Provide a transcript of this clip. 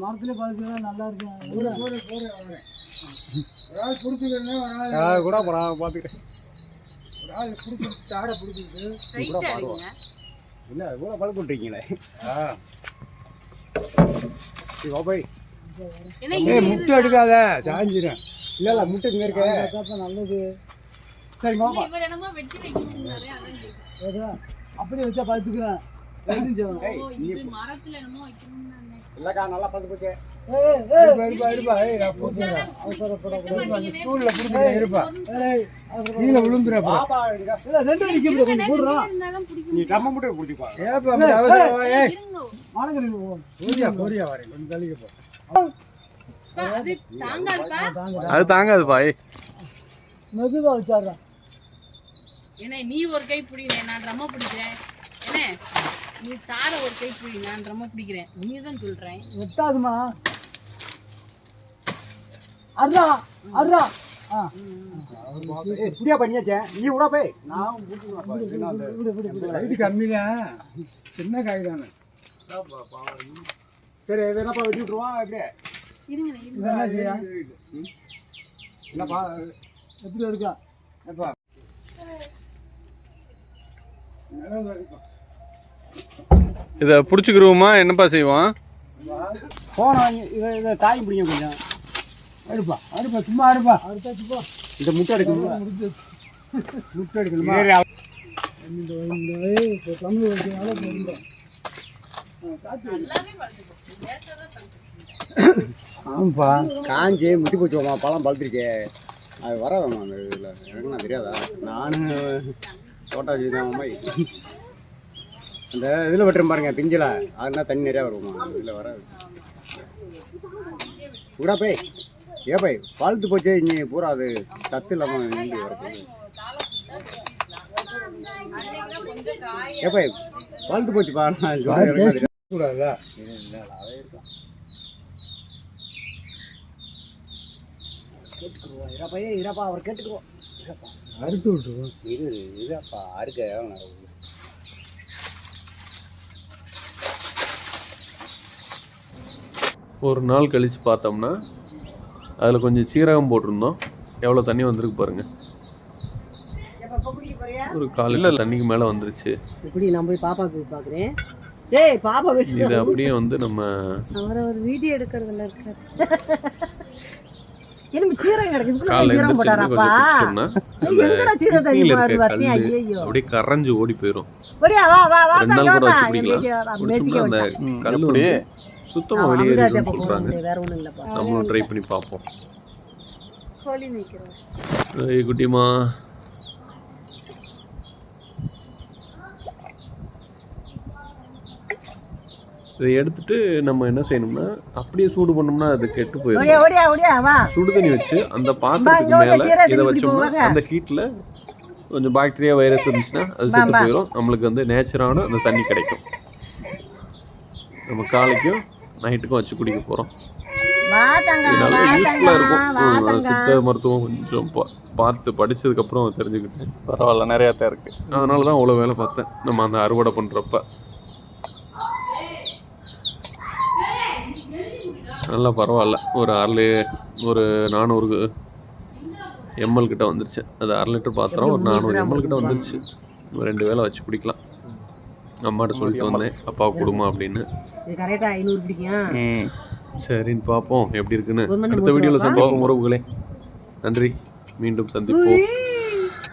மரத்துல பழுக்கலாம் நல்லா இருக்கும் கூட அடிங்க. இல்லை கூட பழக்க விட்டுருக்கீங்களே போய். முட்டை எடுக்காத சாஞ்சிடும் இல்லை இல்லை முட்டை இங்கே இருக்க. நல்லது. சரி இல்ல, மாமா இவர் என்னமோ வெட்டி வைக்கணும்னாரு அதான் கேட்டேன். ஏதா அப்படியே வச்சா வைக்கணும்னானே. இல்லைக்கா நல்லா பார்த்து போச்சு அது தாங்காதுப்பா. தாங்க. அது தாங்காதுப்பா ஏய். மெதுவா வச்சாடுறா. ஏன்னா நீ ஒரு கை பிடிக்கிறேன் நான் ட்ரம்ம பிடிக்கிறேன் என்ன நீ தார ஒரு கை பிடி நான் ட்ரம்ம பிடிக்கிறேன் நீ தான் சொல்றேன் வெட்டாதும்மா. அட்ரா, அட்ரா. ஆ, ஏய் புடியா பண்ணியாச்சே நீ விட போய் நான் விட்டு அந்த விடு, விடு, விடு. ஹைட்டு கம்மி தான் சின்ன காய் தானே சரி இது என்னப்பா வெட்டி விட்டுருவான் எப்படி இருங்க இருங்க இது என்ன செய்ய? ம். என்னப்பா எப்படி இருக்கா? எப்பா இதை பிடிச்சிக்கிருவோமா? என்னப்பா செய்வான்? போன வாங்கி இதை இதை காய் பிடிங்க கொஞ்சம். எடுப்பா அடுப்பா சும்மா அடுப்பா அடுத்தாச்சு போ. இந்த முட்டை எடுக்கணுமா. முட்டை எடுக்கணுமா? இந்த தமிழ். ஆமாப்பா. காஞ்சி முட்டி போச்சுவாமா பழம் பழுத்துருச்சே. அது வராதாம்மா அந்த இதில்? எனக்கு நான் தெரியாதா? நானும் தோட்டாச்சி தான் அம்மா அந்த இதில் வெட்டுறேன் பாருங்க பிஞ்சில். அதுனா தண்ணி நிறையா வருமா? இதில் வராது. விடா போய். ஏ போய். பழுத்து போச்சு இனி பூரா அது சத்து இல்லாமல் இங்கே வரப்போகுது. ஏ போச்சுப்பா நான் சொல்றேன் கூடாதா கேட்டுக்குருவோம் இறப்பா ஏ இறப்பா அவர் அறுத்து விட்டுருவோம். இது இதுப்பா அறுக்க ஒரு நாள் கழித்து பார்த்தோம்னா அதில் கொஞ்சம் சீரகம் போட்டிருந்தோம். எவ்வளோ தண்ணி வந்திருக்கு பாருங்க. ஒரு காலையில் தண்ணிக்கு மேலே வந்துருச்சு. இப்படி நான் போய் பாப்பாக்கு பார்க்குறேன் ஏய் பாப்பா இது அப்படியே வந்து நம்ம அவர் ஒரு வீடியோ எடுக்கிறதுல இருக்காரு. சீரகம் கிடக்குது அப்படியே கரைஞ்சு ஓடி போயிடும் ஒடியா வா வா வா ரெண்டு நாள் கூட வச்சு குடிக்கலாம் மேய்ச்சிக்க குடிச்சோம்னா அந்த கல் வந்து சுத்தமாக வெளியேறிடும்னு சொல்கிறாங்க வேற ஒன்றும் இல்லைப்பா நம்மளும் ட்ரை பண்ணி பார்ப்போம் கோழி நிற்கிறோம் ஏய் குட்டிமா இதை எடுத்துட்டு நம்ம என்ன செய்யணும்னா அப்படியே சூடு பண்ணோம்னா அது கெட்டு போயிடும். சுடு தண்ணி வச்சு அந்த பாத்திரத்துக்கு மேல இதை வச்சோம்னா அந்த ஹீட்ல கொஞ்சம் பாக்டீரியா வைரஸ் இருந்துச்சுன்னா அது செத்து. போயிடும் நம்மளுக்கு வந்து நேச்சரான அந்த தண்ணி கிடைக்கும். நம்ம காலைக்கும் நைட்டுக்கும் வச்சு குடிக்க போறோம். வா தங்கம் இது வா நல்லா யூஸ்ஃபுல்லா இருக்கும். சித்த மருத்துவம் கொஞ்சம் பா- பார்த்து படிச்சதுக்கு அப்புறம் தெரிஞ்சுக்கிட்டேன். பரவாயில்ல நிறையா தான் இருக்கு. அதனால தான் அவ்வளோ வேலை பார்த்தேன். நம்ம அந்த அறுவடை பண்ணுறப்ப நல்லா பரவாயில்ல. ஒரு அரை ஒரு நானூறு எம்எல் கிட்ட வந்துருச்சு. அது அரை லிட்டர் பாத்திரம் ஒரு நானூறு எம்எல் கிட்ட வந்துருச்சு. ஒரு ரெண்டு வேளை வச்சு குடிக்கலாம். அம்மாட்ட சொல்லிட்டு வந்தேன். அப்பாவுக்கு கொடுமா அப்படின்னு. சரின்னு பார்ப்போம். எப்படி இருக்குன்னு. அடுத்த வீடியோவில் சந்திப்போம். உறவுகளே. நன்றி. மீண்டும் சந்திப்போம்.